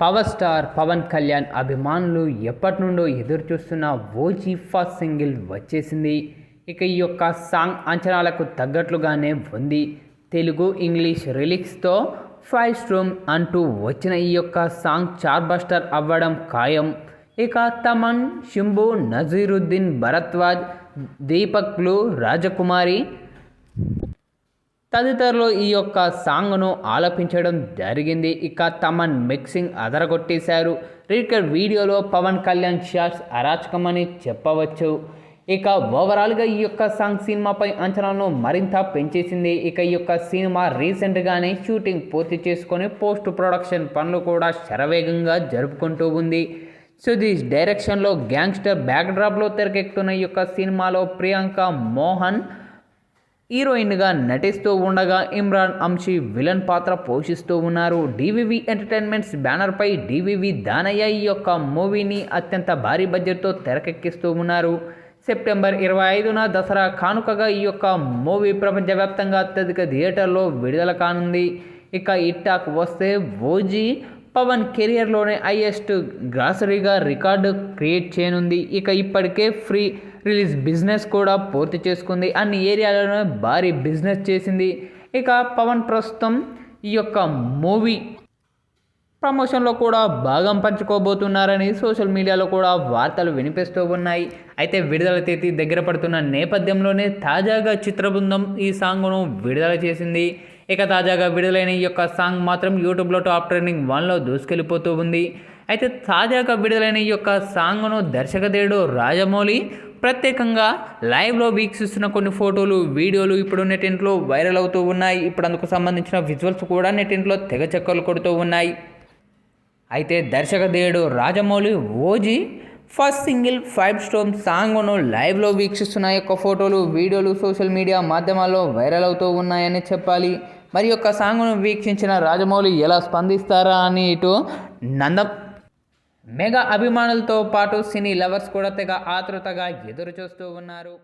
Power star Pawan Kalyan అభిమానులు ఎప్పటి నుండో ఎదురు చూస్తున్న ఓజీ ఫస్ట్ సింగిల్ వచ్చేసింది. ఇక ఈ యొక్క సాంగ్ అంచనాలకు తగ్గట్లుగానే ఉంది. తెలుగు ఇంగ్లీష్ రిలిక్స్తో ఫైవ్ స్ట్రోమ్ అంటూ వచ్చిన ఈ యొక్క సాంగ్ చార్ బస్టర్ అవ్వడం ఖాయం. ఇక తమన్ శింబు నజీరుద్దీన్ భరద్వాజ్ దీపక్లు రాజకుమారి తదితరులు ఈ యొక్క సాంగ్ను ఆలపించడం జరిగింది. ఇక తమన్ మిక్సింగ్ అదరగొట్టేశారు. రీకర్ వీడియోలో పవన్ కళ్యాణ్ షాట్స్ అరాచకమని చెప్పవచ్చు. ఇక ఓవరాల్గా ఈ యొక్క సాంగ్ సినిమాపై అంచనాలను మరింత పెంచేసింది. ఇక ఈ యొక్క సినిమా రీసెంట్గానే షూటింగ్ పూర్తి చేసుకొని పోస్ట్ ప్రొడక్షన్ పనులు కూడా శరవేగంగా జరుపుకుంటూ ఉంది. సుధీష్ డైరెక్షన్లో గ్యాంగ్స్టర్ బ్యాక్డ్రాప్లో తెరకెక్కుతున్న ఈ యొక్క సినిమాలో ప్రియాంక మోహన్ హీరోయిన్గా నటిస్తూ ఉండగా ఇమ్రాన్ అంశీ విలన్ పాత్ర పోషిస్తూ ఉన్నారు. డివివి ఎంటర్టైన్మెంట్స్ బ్యానర్పై డివివి దానయ్య ఈ యొక్క మూవీని అత్యంత భారీ బడ్జెట్తో తెరకెక్కిస్తూ ఉన్నారు. సెప్టెంబర్ ఇరవై ఐదున దసరా కానుకగా ఈ యొక్క మూవీ ప్రపంచవ్యాప్తంగా అత్యధిక థియేటర్లో విడుదల కానుంది. ఇక ఇట్టాక్ వస్తే ఓజీ పవన్ కెరియర్లోనే హైయెస్ట్ గ్రాసరీగా రికార్డు క్రియేట్ చేయనుంది. ఇక ఇప్పటికే ఫ్రీ రిలీజ్ బిజినెస్ కూడా పూర్తి చేసుకుంది. అన్ని ఏరియాలోనే భారీ బిజినెస్ చేసింది. ఇక పవన్ ప్రస్తుతం ఈ యొక్క మూవీ ప్రమోషన్లో కూడా భాగం పంచుకోబోతున్నారని సోషల్ మీడియాలో కూడా వార్తలు వినిపిస్తూ ఉన్నాయి. అయితే విడుదల తేదీ దగ్గర పడుతున్న నేపథ్యంలోనే తాజాగా చిత్రబృందం ఈ సాంగ్ను విడుదల చేసింది. ఇక తాజాగా విడుదలైన ఈ యొక్క సాంగ్ మాత్రం యూట్యూబ్లో టాప్ ట్రెండింగ్ వన్లో దూసుకెళ్ళిపోతూ ఉంది. అయితే తాజాగా విడుదలైన ఈ యొక్క సాంగ్ను దర్శకదేవుడు రాజమౌళి ప్రత్యేకంగా లైవ్లో వీక్షిస్తున్న కొన్ని ఫోటోలు వీడియోలు ఇప్పుడు నెటింట్లో వైరల్ అవుతూ ఉన్నాయి. ఇప్పుడు అందుకు సంబంధించిన విజువల్స్ కూడా నెటింట్లో తెగ చెక్కలు కొడుతూ ఉన్నాయి. అయితే దర్శకదేవుడు Rajamouli OG first single firestorm సాంగ్ను లైవ్లో వీక్షిస్తున్న యొక్క ఫోటోలు వీడియోలు సోషల్ మీడియా మాధ్యమాల్లో వైరల్ అవుతూ ఉన్నాయని చెప్పాలి. మరి యొక్క సాంగ్ను వీక్షించిన రాజమౌళి ఎలా స్పందిస్తారా అని ఇటు నంద. మెగా అభిమానులతో పాటు సినీ లవర్స్ కూడా తెగ ఆతృతగా ఎదురు చూస్తూ ఉన్నారు.